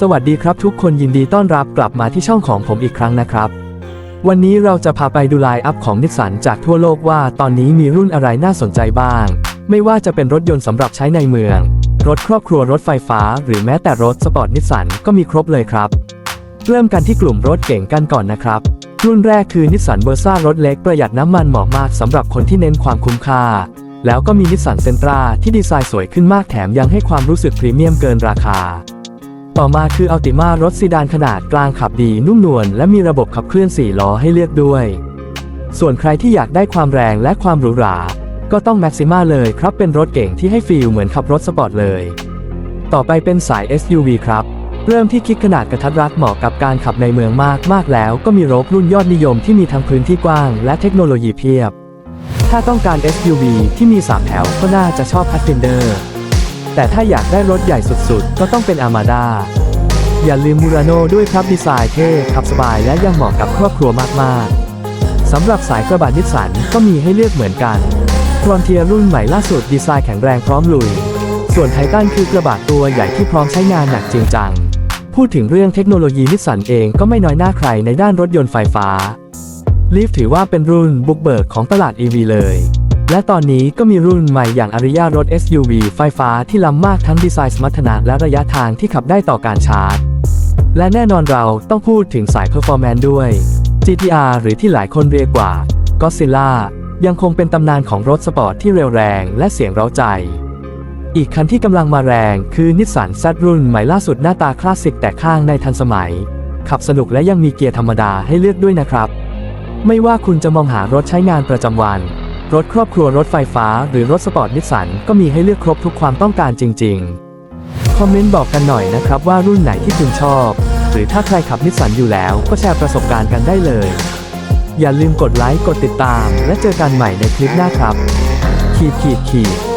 สวัสดีครับทุกคนยินดีต้อนรับกลับมาที่ช่องของผมอีกครั้งนะครับ วันนี้เราจะพาไปดูไลน์อัพของนิสสันจากทั่วโลกว่าตอนนี้มีรุ่นอะไรน่าสนใจบ้าง ไม่ว่าจะเป็นรถยนต์สำหรับใช้ในเมือง รถครอบครัวรถไฟฟ้า หรือแม้แต่รถสปอร์ตนิสสันก็มีครบเลยครับ เริ่มกันที่กลุ่มรถเก่งกันก่อนนะครับ รุ่นแรกคือนิสสันเบอร์ซ่ารถเล็กประหยัดน้ำมันเหมาะมากสำหรับคนที่เน้นความคุ้มค่าแล้วก็มีนิสสันเซนตราที่ดีไซน์สวยขึ้นมากแถมยังให้ความรู้สึกพรีเมียมเกินราคา ต่อมาคืออัลติมารถซีดานขนาดกลางขับดีนุ่มนวลและมีระบบขับเคลื่อน 4 ล้อให้เลือกด้วย ส่วนใครที่อยากได้ความแรงและความหรูหรา ก็ต้อง Maxima เลยครับเป็นรถเก่งที่ให้ฟีลเหมือนขับรถสปอร์ตเลย ต่อไปเป็นสาย SUV ครับ เริ่มที่คิดขนาดกระทัดรัดเหมาะกับการขับในเมืองมากมากแล้วก็มีรถรุ่นยอดนิยมที่มีทั้งพื้นที่กว้างและเทคโนโลยีเพียบ ถ้าต้องการ SUV ที่มี 3 แถวก็น่าจะชอบ Pathfinder แต่ถ้าอยากได้รถใหญ่สุดๆ ก็ต้องเป็น Armada อย่าลืมมูราโนด้วยครับดีไซน์เท่ขับสบายและยังเหมาะกับครอบครัวมากๆสำหรับสายกระบะนิสสันก็มีให้เลือกเหมือนกันฟรอนเทียรุ่นใหม่ล่าสุดดีไซน์แข็งแรงพร้อมลุย ส่วนไททันคือกระบะตัวใหญ่ที่พร้อมใช้งานหนักจริงจัง พูดถึงเรื่องเทคโนโลยีนิสสันเองก็ไม่น้อยหน้าใครในด้านรถยนต์ไฟฟ้าลีฟถือว่าเป็นรุ่นบุกเบิกของตลาด EV เลย และตอนนี้ก็มีรุ่นใหม่อย่างอาริยารถ SUV ไฟฟ้าที่ล้ำมากทั้งดีไซน์สมรรถนะและระยะทางที่ขับได้ต่อการชาร์จ และแน่นอนเราต้องพูดถึงสาย Performance ด้วย GTR หรือที่หลายคนเรียกว่า Godzilla ยังคงเป็นตำนานของรถสปอร์ตที่เร็วแรงและเสียงเร้าใจ อีกคันที่กำลังมาแรงคือนิสสัน Z รุ่นใหม่ล่าสุดหน้าตาคลาสสิกแต่ข้างในทันสมัย ขับสนุกและยังมีเกียร์ธรรมดาให้เลือกด้วยนะครับ ไม่ว่าคุณจะมองหารถใช้งานประจำวัน รถครอบครัวรถไฟฟ้า หรือรถสปอร์ตนิสสันก็มีให้เลือกครบทุกความต้องการจริง ๆ คอมเมนต์บอกกันหน่อยนะครับว่ารุ่นไหนที่คุณชอบ หรือถ้าใครขับนิสสันอยู่แล้วก็แชร์ประสบการณ์กันได้เลย อย่าลืมกดไลค์กดติดตาม และเจอกันใหม่ในคลิปหน้าครับ ขีดขีดขีด